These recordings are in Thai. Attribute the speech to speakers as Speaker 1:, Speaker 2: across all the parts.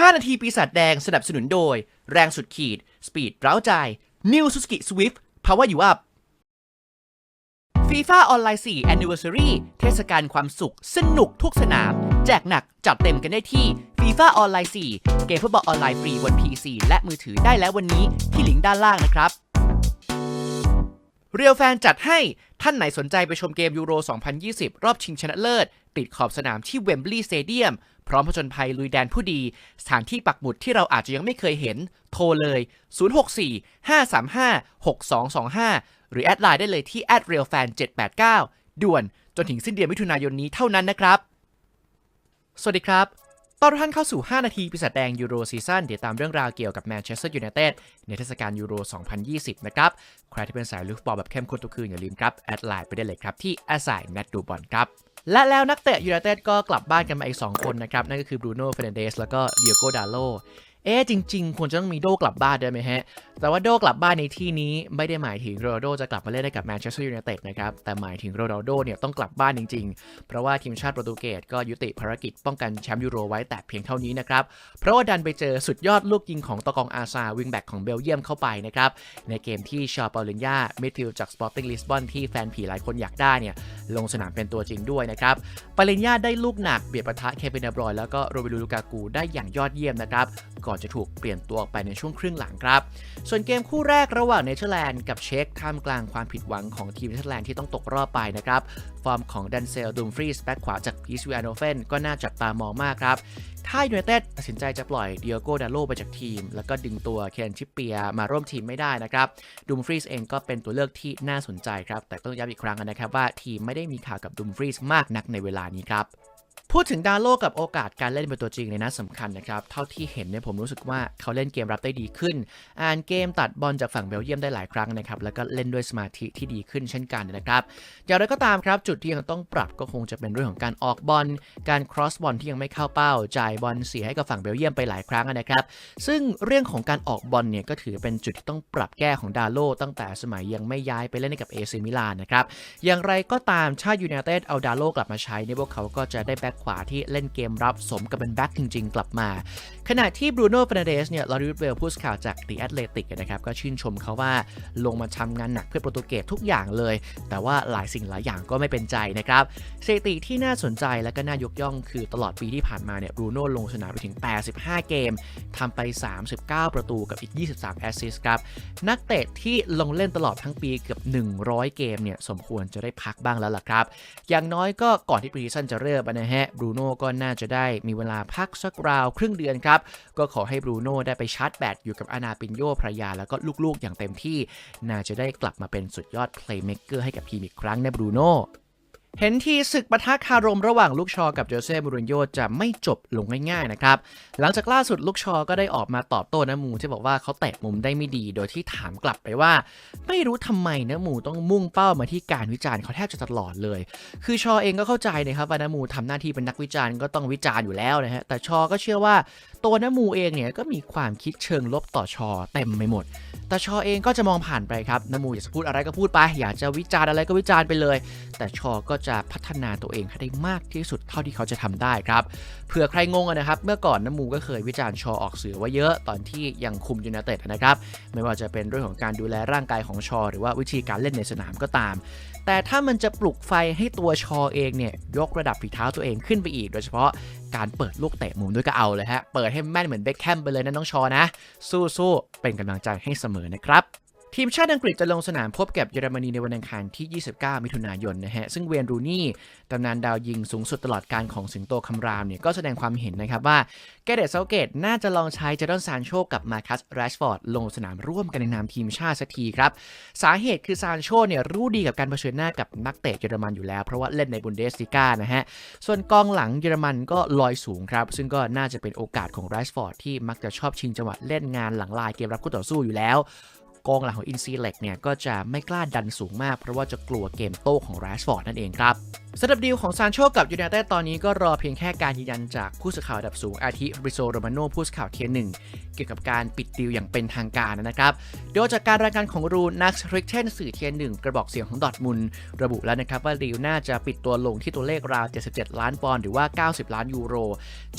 Speaker 1: 5 นาทีปีศาจแดงสนับสนุนโดย แรงสุดขีด สปีดเร้าใจ New Suzuki Swift Power You Up FIFA ออนไลน์ 4 Anniversary เทศกาลความสุข สนุกทุกสนาม แจกหนักจัดเต็มกันได้ที่ FIFA ออนไลน์ 4 เกมฟุตบอลออนไลน์ฟรีบน PC และมือถือได้แล้ววันนี้ที่ลิงก์ด้านล่างนะครับ เรียวแฟนจัดให้ท่านไหนสนใจไปชมเกมยูโร 2020 รอบชิงชนะเลิศ ติดขอบสนามที่เวมบลีย์สเตเดียม พร้อมผจญภัยลุยแดนผู้ดี สถานที่ปักหมุดที่เราอาจจะยังไม่เคยเห็น โทรเลย 064 535 6225 หรือแอดไลน์ได้เลยที่ a d r e a l f a n 789 ด่วนจนถึงสิ้นเดือนมิถุนายนนี้เท่านั้นนะครับ สวัสดีครับ ตอนท่านเข้าสู่ 5 นาทีปีศาจแดงยูโรซีซั่นเดี๋ยวตามเรื่องราวเกี่ยวกับแมนเชสเตอร์ยูไนเต็ดในเทศกาลยูโร 2020 นะครับ ใครที่เป็นสายลูกฟุตบอลแบบเข้มข้นทุกคืนอย่าลืมครับ แอดไลน์ไปได้เลยครับ ที่แอสไซน์นัดดูบอลครับ และแล้วนักเตะยูไนเต็ดก็กลับบ้านกันมาอีก 2 คนนะครับ นั่นก็คือบรูโน่เฟรนเดสแล้วก็เดียโกดาโล เอ๊จริง ๆ ควรจะต้องมีโดกลับบ้านด้วยไหมฮะ แต่ว่าโดกลับบ้านในที่นี้ไม่ได้หมายถึงโรนัลโดจะกลับมาเล่นได้กับแมนเชสเตอร์ยูไนเต็ดนะครับ แต่หมายถึงโรนัลโดเนี่ยต้องกลับบ้านจริง ๆ เพราะว่าทีมชาติโปรตุเกสก็ยุติภารกิจป้องกันแชมป์ยูโรไว้แต่เพียงเท่านี้นะครับ เพราะว่าดันไปเจอสุดยอดลูกยิงของตะกองอาซาวิงแบ็กของเบลเยียมเข้าไปนะครับในเกมที่ชาปาลินยามิดฟิลจากสปอร์ติ้งลิสบอนที่แฟนผีหลายคนอยากได้เนี่ยลงสนามเป็นตัวจริงด้วยนะครับปาลินยาได้ลูกหนักเบียดปะทะเควินบรอยแล้วก็โรเบลูลูกากูได้อย่างยอดเยี่ยมนะครับก่อนจะถูกเปลี่ยนตัวออกไปในช่วงครึ่งหลังครับ ส่วนเกมคู่แรกระหว่างเนเธอร์แลนด์กับเช็กท่ามกลางความผิดหวังของทีมเนเธอร์แลนด์ที่ต้องตกรอบไปนะครับ ฟอร์มของดันเซลดูมฟรีสแบ็คขวาจากพีซวีอโนเฟนก็น่าจับตามองมากครับถ้ายูไนเต็ดตัดสินใจจะปล่อยเดียโกดาโลไปจากทีม แล้วก็ดึงตัวเคนชิปเปียมาร่วมทีมไม่ได้นะครับดูมฟรีสเองก็เป็นตัวเลือกที่น่าสนใจครับ แต่ก็ต้องย้ำอีกครั้งนะครับว่าทีมไม่ได้มีข่าวกับดูมฟรีสมากนักในเวลานี้ครับ พูดถึงดาโลกับโอกาสการเล่นเป็นตัวจริงในนัดสำคัญนะครับ เท่าที่เห็นเนี่ยผมรู้สึกว่าเขาเล่นเกมรับได้ดีขึ้น อ่านเกมตัดบอลจากฝั่งเบลเยียมได้หลายครั้งนะครับ แล้วก็เล่นด้วยสมาธิที่ดีขึ้นเช่นกันนะครับ อย่างไรก็ตามครับ จุดที่ยังต้องปรับก็คงจะเป็นเรื่องของการออกบอล การครอสบอลที่ยังไม่เข้าเป้า จ่ายบอลเสียให้กับฝั่งเบลเยียมไปหลายครั้งนะครับ ซึ่งเรื่องของการออกบอลเนี่ยก็ถือเป็นจุดที่ต้องปรับแก้ของดาโลตั้งแต่สมัยยังไม่ย้ายไปเล่นกับเอซิมิลานนะครับ อย่างไรก็ตามชาติยูไนเต็ดเอาดาโลกลับมาใช้เนี่ยพวกเขาก็จะได้แบ็ขวาที่เล่นเกมรับสมกับเป็นแบ็คจริง ๆ กลับมา ขณะที่บรูโน่เฟรนเดสเนี่ยลอริสเวลผู้ข่าวจาก The Athletic นะครับก็ชื่นชมเขาว่าลงมาทำงานหนักเพื่อโปรตุเกสทุกอย่างเลย แต่ว่าหลายสิ่งหลายอย่างก็ไม่เป็นใจนะครับสถิติที่น่าสนใจและก็น่ายกย่องคือตลอดปีที่ผ่านมาเนี่ยบรูโน่ลงสนามไปถึง 85 เกมทำไป 39 ประตูกับอีก 23 แอสซิสต์ครับ นักเตะที่ลงเล่นตลอดทั้งปีเกือบ 100 เกมเนี่ยสมควรจะได้พักบ้างแล้วล่ะครับ อย่างน้อยก็ก่อนที่ปีซันจะเริ่มนะฮะบรูโน่ก็น่าจะได้มีเวลาพักสักราวครึ่งเดือนครับ ก็ขอให้บรูโน่ได้ไปชาร์จแบตอยู่กับอานาปินโยภรยาแล้วก็ลูกๆอย่างเต็มที่ น่าจะได้กลับมาเป็นสุดยอดเพลย์เมกเกอร์ให้กับทีมอีกครั้งนะบรูโน่ เห็นทีศึกปะทะคารมระหว่างลูกชอกับโจเซ่มูรินโญจะไม่จบลงง่ายๆนะครับ หลังจากล่าสุดลูกชอก็ได้ออกมาตอบโต้นะมูที่บอกว่าเขาเตะมุมได้ไม่ดี โดยที่ถามกลับไปว่า ไม่รู้ทำไมนะมูต้องมุ่งเป้ามาที่การวิจารณ์เขาแทบจะตลอดเลย คือชอเองก็เข้าใจนะครับว่านะมูทำหน้าที่เป็นนักวิจารณ์ก็ต้องวิจารณ์อยู่แล้วนะฮะแต่ชอก็เชื่อว่าตัวนะมูเองเนี่ยก็มีความคิดเชิงลบต่อชอเต็มไปหมดแต่ชอเองก็จะมองผ่านไปครับนะมูอยากจะพูดอะไรก็พูดไป อยากจะวิจารณ์อะไรก็วิจารณ์ไปเลย แต่ชอก็จะพัฒนาตัวเองให้ได้มากที่สุดเท่าที่เขาจะทำได้ครับเผื่อใครงงนะครับ เมื่อก่อนน้ำมูก็เคยวิจารณ์ชอออกสื่อว่าเยอะตอนที่ยังคุมยูไนเต็ดนะครับ ไม่ว่าจะเป็นเรื่องของการดูแลร่างกายของชอ หรือว่าวิธีการเล่นในสนามก็ตาม แต่ถ้ามันจะปลุกไฟให้ตัวชอเองเนี่ยยกระดับฝีเท้าตัวเองขึ้นไปอีก โดยเฉพาะการเปิดลูกเตะมุมด้วยก็เอาเลยฮะเปิดให้แม่นเหมือนเบคแคมไปเลยนะน้องชอนะ สู้ๆเป็นกำลังใจให้เสมอนะครับ ทีมชาติอังกฤษจะลงสนามพบกับเยอรมนีในวันอังคารที่ 29 มิถุนายนนะฮะ ซึ่งเวนรูนี่ตำนานดาวยิงสูงสุดตลอดการของสิงโตคำรามเนี่ยก็แสดงความเห็นนะครับว่าแกเดตเซาเกตน่าจะลองใช้เจดอนซานโชกับมาคัสแรชฟอร์ดลงสนามร่วมกันในนามทีมชาติสักทีครับ สาเหตุคือซานโชเนี่ยรู้ดีกับการเผชิญหน้ากับนักเตะเยอรมันอยู่แล้ว เพราะว่าเล่นในบุนเดสลิก้านะฮะ ส่วนกองหลังเยอรมันก็ลอยสูงครับ ซึ่งก็น่าจะเป็นโอกาสของแรชฟอร์ดที่มักจะชอบชิงจังหวะเล่นงานหลังลายเกมรับคู่ต่อสู้อยู่แล้ว กองหลังของอินซีเล็กเนี่ยก็จะไม่กล้าดันสูงมากเพราะว่าจะกลัวเกมโต้ของแรชฟอร์ดนั่นเองครับสำหรับดีลของซานโชกับยูไนเต็ดตอนนี้ก็รอเพียงแค่การยืนยันจากผู้สื่อข่าวระดับสูงอาทิบริโซโรมาโนผู้สื่อข่าวเทียนหนึ่งเกี่ยวกับการปิดดีลอย่างเป็นทางการนะครับโดยจากการรายงานของรูนักริกเทนสื่อเทียนหนึ่งกระบอกเสียงของดอทมุนระบุแล้วนะครับว่าดีลน่าจะปิดตัวลงที่ตัวเลขราว 77 ล้านปอนด์หรือว่า 90 ล้านยูโร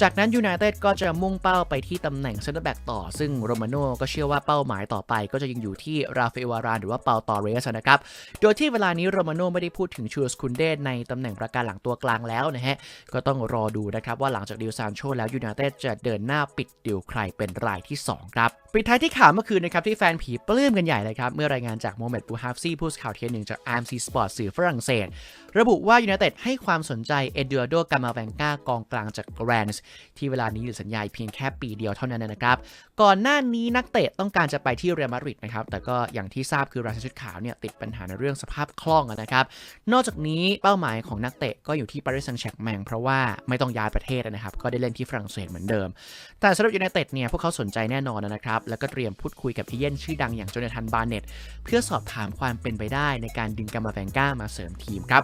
Speaker 1: จากนั้นยูไนเต็ดก็จะมุ่งเป้าไปที่ตำแหน่งเซนเตอร์แบ็กต่อ ซึ่งโรมาโนก็เชื่อว่าเป้าหมายต่อไป ก็จะยังอยู่ที่ราฟาเอลวารานหรือว่าเปาตอเรสนะครับโดยที่เวลานี้โรมาโนไม่ได้พูดถึงชูสคุนเดในตำแหน่งประการหลังตัวกลางแล้วนะฮะ ก็ต้องรอดูนะครับว่าหลังจากดิวซานโชแล้วยูไนเต็ดจะเดินหน้าปิดดิวใครเป็นรายที่ 2 ครับ ปิดท้ายที่ข่าวเมื่อคืนนะครับที่แฟนผีปลื้มกันใหญ่เลยครับ เมื่อรายงานจากโมเมดบูฮาฟซี่ผู้สื่อข่าวเทียนหนึ่งจาก RMC Sport สื่อฝรั่งเศส ระบุว่ายูไนเต็ดให้ความสนใจเอเด a โดกามาแวงกากองกลางจากแกรนส์ที่เวลานี้เหลือสัญญาเพียงแค่ปีเดียวเท่านั้นนะครับ ก่อนหน้านี้นักเตะต้องการจะไปที่เรอัลมาดริดนะครับแต่ก็อย่างที่ทราบคือราชชุดขาวเนี่ยติดปัญหาในเรื่องสภาพคล่องนะครับนอกจากนี้เป้าหมายของนักเตะก็อยู่ที่ปารีสแซงต์แชร์แมงเพราะว่าไม่ต้องย้ายประเทศนะครับ ก็ได้เล่นที่ฝรั่งเศสเหมือนเดิม แต่สำหรับยูไนเต็ดเนี่ยพวกเขาสนใจแน่นอนนะครับ แล้วก็เตรียมพูดคุยกับเอเย่นชื่อดังอย่างโจนาธานบาร์เน็ตเพื่อสอบถามความเป็นไปได้ในการดึงกามาแวงก้ามาเสริมทีมครับ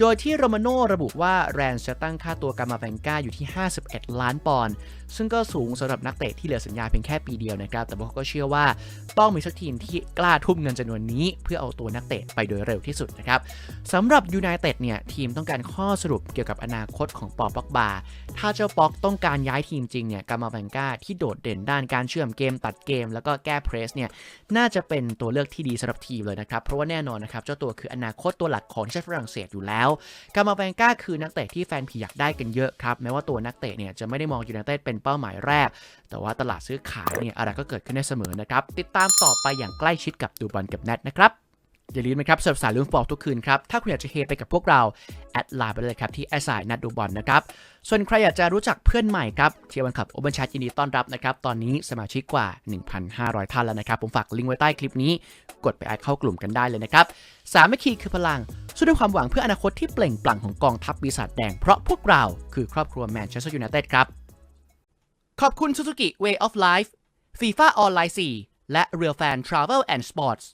Speaker 1: โดยที่โรมาโน่ระบุว่าแรนจะตั้งค่าตัวกามาแวงก้าอยู่ที่ 51 ล้านปอนด์ซึ่งก็สูงสำหรับนักเตะที่เหลือสัญญาเพียงแค่ปีเดียวนะครับแต่พวกเขาก็เชื่อว่าต้องมีสักทีมที่กล้าทุ่มเงินจำนวนนี้ เพื่อเอาตัวนักเตะไปโดยเร็วที่สุดนะครับสำหรับยูไนเต็ดเนี่ยทีมต้องการข้อสรุปเกี่ยวกับอนาคตของปอป็อกบา ถ้าเจ้าป๊อกต้องการย้ายทีมจริงเนี่ยกามาแวงก้าที่โดดเด่นด้านการเชื่อมเกมตัดเกม แล้วก็แก้เพรสเนี่ยน่าจะเป็นตัวเลือกที่ดีสำหรับทีมเลยนะครับ เพราะว่าแน่นอนนะครับเจ้าตัวคืออนาคตตัวหลักของชาติฝรั่งเศสอยู่แล้วกามาแวงก้าคือนักเตะที่แฟนผีอยากได้กันเยอะครับแม้ว่าตัวนักเตะเนี่ยจะไม่ได้มองยูไนเต็ดเป็นเป้าหมายแรก แต่ว่าตลาดซื้อขายเนี่ยอะไรก็เกิดขึ้นได้เสมอนะครับติดตามต่อไปอย่างใกล้ชิดกับดูบอลกับแนทนะครับ อย่าลืมนะครับเสำหรับสายลุ้นฟอลทุกคืนครับ ถ้าคุณอยากจะเฮไปกับพวกเรา แอดไลน์ไปเลยครับที่แอสายนัดดูบอลนะครับ ส่วนใครอยากจะรู้จักเพื่อนใหม่ครับเชียร์วันขับโอเ n นช t ยินดีต้อนรับนะครับ ตอนนี้สมาชิกกว่า 1,500 ท่านแล้วนะครับ ผมฝากลิงก์ไว้ใต้คลิปนี้ กดไปแอดเข้ากลุ่มกันได้เลยนะครับสามัคคีคือพลังสู้ด้วยความหวังเพื่ออนาคตที่เปล่งปลั่งของกองทัพปีศาจแดงเพราะพวกเราคือครอบครัวแมนเชสเตอร์ยูไนเต็ดครับขอบคุณ Suzuki Way of Life FIFA ออนไลน์4และ Real Fan Travel and Sports